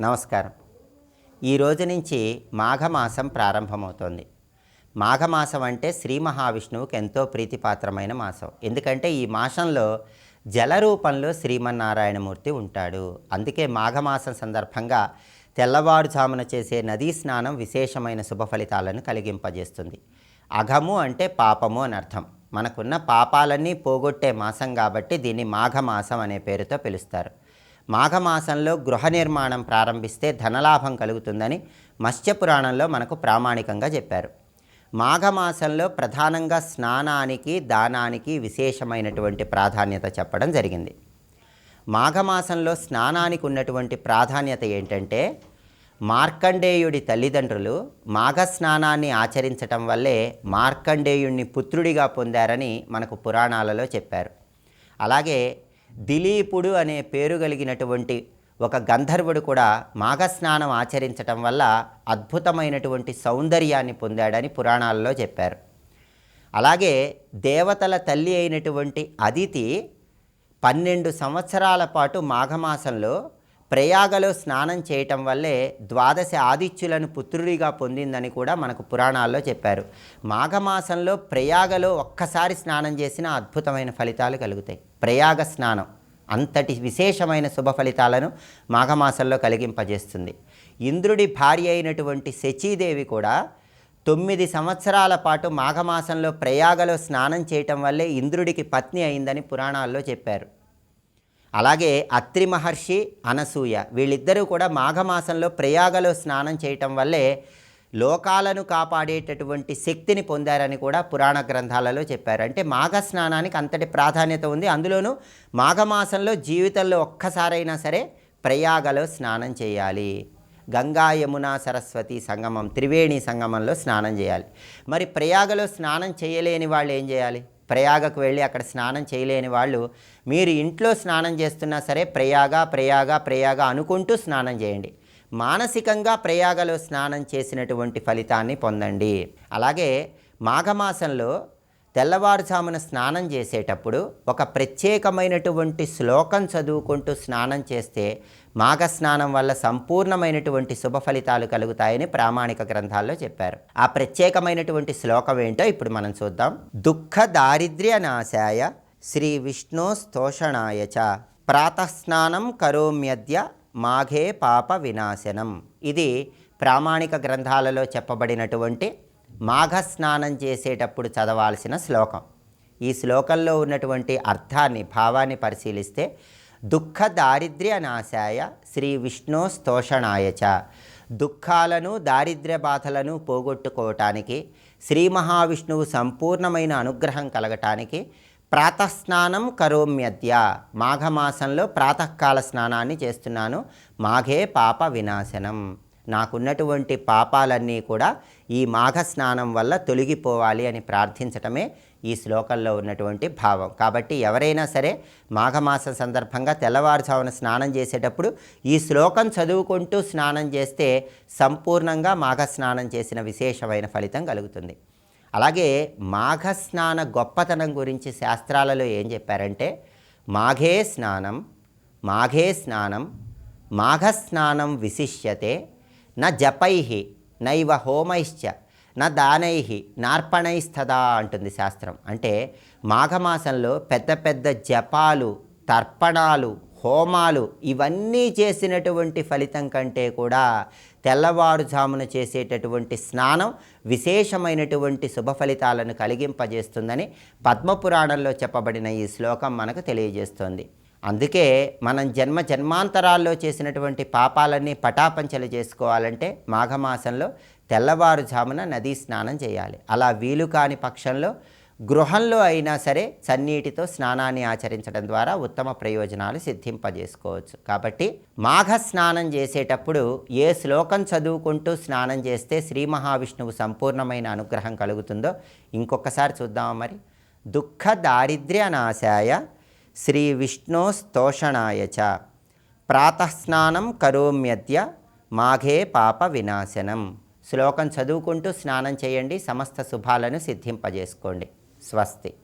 నమస్కారం. ఈ రోజు నుంచి మాఘమాసం ప్రారంభమవుతోంది. మాఘమాసం అంటే శ్రీ మహావిష్ణువుకి ఎంతో ప్రీతిపాత్రమైన మాసం. ఎందుకంటే ఈ మాసంలో జల రూపంలో శ్రీమన్నారాయణమూర్తి ఉంటాడు. అందుకే మాఘమాసం సందర్భంగా తెల్లవారుజామున చేసే నదీ స్నానం విశేషమైన శుభ ఫలితాలను కలిగింపజేస్తుంది. అఘము అంటే పాపము అని అర్థం. మనకున్న పాపాలన్నీ పోగొట్టే మాసం కాబట్టి దీన్ని మాఘమాసం అనే పేరుతో పిలుస్తారు. మాఘమాసంలో గృహ నిర్మాణం ప్రారంభిస్తే ధనలాభం కలుగుతుందని మత్స్యపురాణంలో మనకు ప్రామాణికంగా చెప్పారు. మాఘమాసంలో ప్రధానంగా స్నానానికి దానానికి విశేషమైనటువంటి ప్రాధాన్యత చెప్పడం జరిగింది. మాఘమాసంలో స్నానానికి ఉన్నటువంటి ప్రాధాన్యత ఏంటంటే మార్కండేయుడి తల్లిదండ్రులు మాఘ స్నానాన్ని ఆచరించటం వల్లే మార్కండేయుణ్ణి పుత్రుడిగా పొందారని మనకు పురాణాలలో చెప్పారు. అలాగే దిలీపుడు అనే పేరు కలిగినటువంటి ఒక గంధర్వుడు కూడా మాఘస్నానం ఆచరించటం వల్ల అద్భుతమైనటువంటి సౌందర్యాన్ని పొందాడని పురాణాల్లో చెప్పారు. అలాగే దేవతల తల్లి అయినటువంటి అదితి పన్నెండు సంవత్సరాల పాటు మాఘమాసంలో ప్రయాగలో స్నానం చేయటం వల్లే ద్వాదశ ఆదిత్యులను పుత్రుడిగా పొందిందని కూడా మనకు పురాణాల్లో చెప్పారు. మాఘమాసంలో ప్రయాగలో ఒక్కసారి స్నానం చేసిన అద్భుతమైన ఫలితాలు కలుగుతాయి. ప్రయాగ స్నానం అంతటి విశేషమైన శుభ ఫలితాలను మాఘమాసంలో కలిగింపజేస్తుంది. ఇంద్రుడి భార్య అయినటువంటి శచీదేవి కూడా తొమ్మిది సంవత్సరాల పాటు మాఘమాసంలో ప్రయాగలో స్నానం చేయటం వల్లే ఇంద్రుడికి పత్ని అయిందని పురాణాల్లో చెప్పారు. అలాగే అత్రి మహర్షి అనసూయ వీళ్ళిద్దరూ కూడా మాఘమాసంలో ప్రయాగలో స్నానం చేయటం వల్లే లోకాలను కాపాడేటటువంటి శక్తిని పొందారని కూడా పురాణ గ్రంథాలలో చెప్పారు. అంటే మాఘ స్నానానికి అంతటి ప్రాధాన్యత ఉంది. అందులోనూ మాఘమాసంలో జీవితంలో ఒక్కసారైనా సరే ప్రయాగలో స్నానం చేయాలి. గంగా యమున సరస్వతి సంగమం త్రివేణి సంగమంలో స్నానం చేయాలి. మరి ప్రయాగలో స్నానం చేయలేని వాళ్ళు ఏం చేయాలి? ప్రయాగకు వెళ్ళి అక్కడ స్నానం చేయలేని వాళ్ళు మీరు ఇంట్లో స్నానం చేస్తున్నా సరే ప్రయాగ ప్రయాగ ప్రయాగ అనుకుంటూ స్నానం చేయండి. మానసికంగా ప్రయాగలో స్నానం చేసినటువంటి ఫలితాన్ని పొందండి. అలాగే మాఘమాసంలో తెల్లవారుజామున స్నానం చేసేటప్పుడు ఒక ప్రత్యేకమైనటువంటి శ్లోకం చదువుకుంటూ స్నానం చేస్తే మాఘ స్నానం వల్ల సంపూర్ణమైనటువంటి శుభ ఫలితాలు కలుగుతాయని ప్రామాణిక గ్రంథాల్లో చెప్పారు. ఆ ప్రత్యేకమైనటువంటి శ్లోకం ఏంటో ఇప్పుడు మనం చూద్దాం. దుఃఖ దారిద్ర్య నాశాయ శ్రీ విష్ణు స్తోషణాయ చ. ప్రాతస్నానం కరోమ్యద్య మాఘే పాప వినాశనం. ఇది ప్రామాణిక గ్రంథాలలో చెప్పబడినటువంటి మాఘ స్నానం చేసేటప్పుడు చదవాల్సిన శ్లోకం. ఈ శ్లోకంలో ఉన్నటువంటి అర్థాన్ని భావాన్ని పరిశీలిస్తే దుఃఖ దారిద్ర్య నాశాయ శ్రీ విష్ణు స్తోషణాయచ చ. దుఃఖాలను దారిద్ర్య బాధలను పోగొట్టుకోవటానికి శ్రీ మహావిష్ణువు సంపూర్ణమైన అనుగ్రహం కలగటానికి ప్రాతస్నానం కరోమ్యద్య. మాఘమాసంలో ప్రాతకాల స్నానాన్ని చేస్తున్నాను. మాఘే పాప వినాశనం. నాకున్నటువంటి పాపాలన్నీ కూడా ఈ మాఘ స్నానం వల్ల తొలగిపోవాలి అని ప్రార్థించటమే ఈ శ్లోకంలో ఉన్నటువంటి భావం. కాబట్టి ఎవరైనా సరే మాఘమాసం సందర్భంగా తెల్లవారుజామున స్నానం చేసేటప్పుడు ఈ శ్లోకం చదువుకుంటూ స్నానం చేస్తే సంపూర్ణంగా మాఘ స్నానం చేసిన విశేషమైన ఫలితం కలుగుతుంది. అలాగే మాఘస్నాన గొప్పతనం గురించి శాస్త్రాలలో ఏం చెప్పారంటే మాఘే స్నానం మాఘే స్నానం మాఘస్నానం విశిష్యతే నా జపై నైవ హోమైశ్చ నా దానై నార్పణైస్తదా అంటుంది శాస్త్రం. అంటే మాఘమాసంలో పెద్ద పెద్ద జపాలు తర్పణాలు హోమాలు ఇవన్నీ చేసినటువంటి ఫలితం కంటే కూడా తెల్లవారుజామున చేసేటటువంటి స్నానం విశేషమైనటువంటి శుభ ఫలితాలను కలిగింపజేస్తుందని పద్మపురాణంలో చెప్పబడిన ఈ శ్లోకం మనకు తెలియజేస్తోంది. అందుకే మనం జన్మ జన్మాంతరాల్లో చేసినటువంటి పాపాలన్నీ పటాపంచలు చేసుకోవాలంటే మాఘమాసంలో తెల్లవారుజామున నదీ స్నానం చేయాలి. అలా వీలు కాని పక్షంలో గృహంలో అయినా సరే సన్నీటితో స్నానాన్ని ఆచరించడం ద్వారా ఉత్తమ ప్రయోజనాలు సిద్ధింపజేసుకోవచ్చు. కాబట్టి మాఘ స్నానం చేసేటప్పుడు ఏ శ్లోకం చదువుకుంటూ స్నానం చేస్తే శ్రీ మహావిష్ణువు సంపూర్ణమైన అనుగ్రహం కలుగుతుందో ఇంకొకసారి చూద్దామా మరి. దుఃఖ దారిద్ర్య నాశాయ శ్రీ విష్ణు స్తోషణాయ చ ప్రాతస్నానం కరోమ్యద్య మాఘే పాప వినాశనం శ్లోకం చదువుకుంటూ స్నానం చేయండి సమస్త శుభాలను సిద్ధింపజేసుకోండి. స్వస్తి.